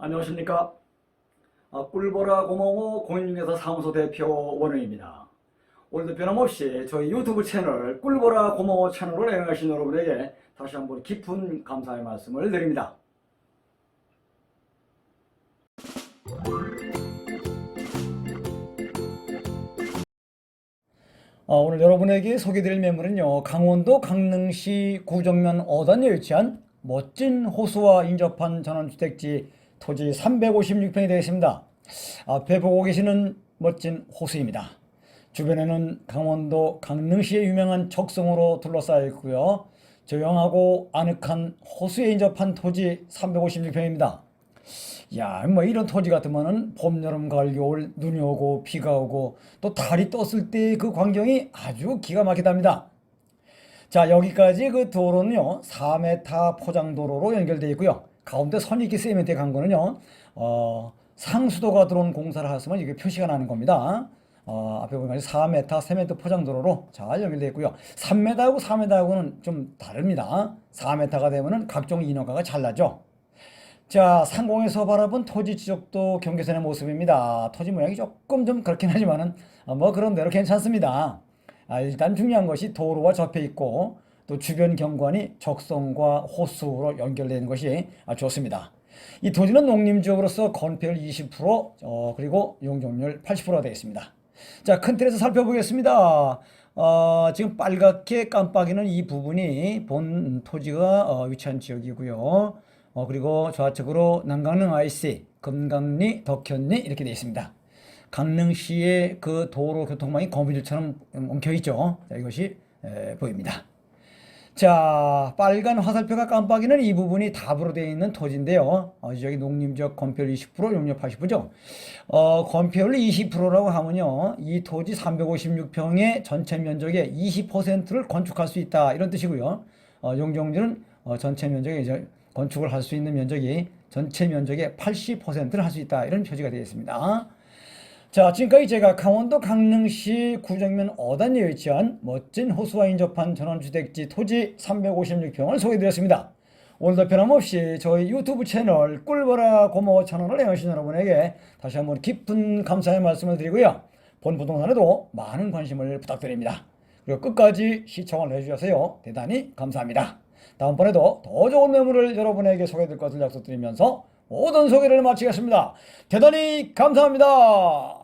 안녕하십니까. 아, 꿀보라 고마워 공인중개사 사무소 대표 원영입니다. 오늘도 변함없이 저희 유튜브 채널 꿀보라 고마워 채널을 애용하신 여러분에게 다시 한번 깊은 감사의 말씀을 드립니다. 어, 오늘 여러분에게 소개드릴 매물은요 강원도 강릉시 구정면 5단에 위치한 멋진 호수와 인접한 전원주택지 토지 356평이 되겠습니다. 앞에 보고 계시는 멋진 호수입니다. 주변에는 강원도 강릉시의 유명한 적성으로 둘러싸여 있고요. 조용하고 아늑한 호수에 인접한 토지 356평입니다. 야, 뭐 이런 토지 같으면은 봄, 여름, 가을, 겨울 눈이 오고 비가 오고 또 달이 떴을 때 그 광경이 아주 기가 막히답니다. 자, 여기까지 그 도로는요, 4m 포장도로로 연결되어 있고요. 가운데 이렇게 세면대 간 거는요, 어, 상수도가 들어온 공사를 했으면 이게 표시가 나는 겁니다. 어, 앞에 보면 4m, 세면대 포장도로로 잘 연결되어 있고요. 3m하고 4m하고는 좀 다릅니다. 4m가 되면은 각종 인허가가 잘 나죠. 자, 상공에서 바라본 토지 지적도 경계선의 모습입니다. 토지 모양이 조금 좀 그렇긴 하지만은 어, 뭐 그런대로 괜찮습니다. 아, 일단 중요한 것이 도로와 접해 있고 또 주변 경관이 적성과 호수로 연결되는 것이 좋습니다. 이 토지는 농림지역으로서 건폐율 20% 어, 그리고 용적률 80%가 되겠습니다. 자, 큰 틀에서 살펴보겠습니다. 어, 지금 빨갛게 깜빡이는 이 부분이 본 토지가 어, 위치한 지역이고요. 어, 그리고 좌측으로 남강릉 IC, 금강리, 덕현리 이렇게 되어 있습니다. 강릉시의 그 도로 교통망이 거미줄처럼 엉켜 있죠. 자, 이것이 에, 보입니다. 자, 빨간 화살표가 깜빡이는 이 부분이 답으로 되어 있는 토지인데요. 어, 여기 농림지역 건폐율 20%, 용역 80%죠. 어, 건폐율 20%라고 하면요. 이 토지 356평의 전체 면적의 20%를 건축할 수 있다. 이런 뜻이고요. 어, 용적률은 어, 전체 면적의 이제 건축을 할 수 있는 면적이 전체 면적의 80%를 할 수 있다. 이런 표지가 되어 있습니다. 자, 지금까지 제가 강원도 강릉시 구정면 5단에 위치한 멋진 호수와 인접한 전원주택지 토지 356평을 소개해드렸습니다. 오늘도 변함없이 저희 유튜브 채널 꿀보라 고마워 채널을 애용하신 여러분에게 다시 한번 깊은 감사의 말씀을 드리고요. 본 부동산에도 많은 관심을 부탁드립니다. 그리고 끝까지 시청을 해주셔서요. 대단히 감사합니다. 다음번에도 더 좋은 매물을 여러분에게 소개해드릴 것을 약속드리면서 모든 소개를 마치겠습니다. 대단히 감사합니다.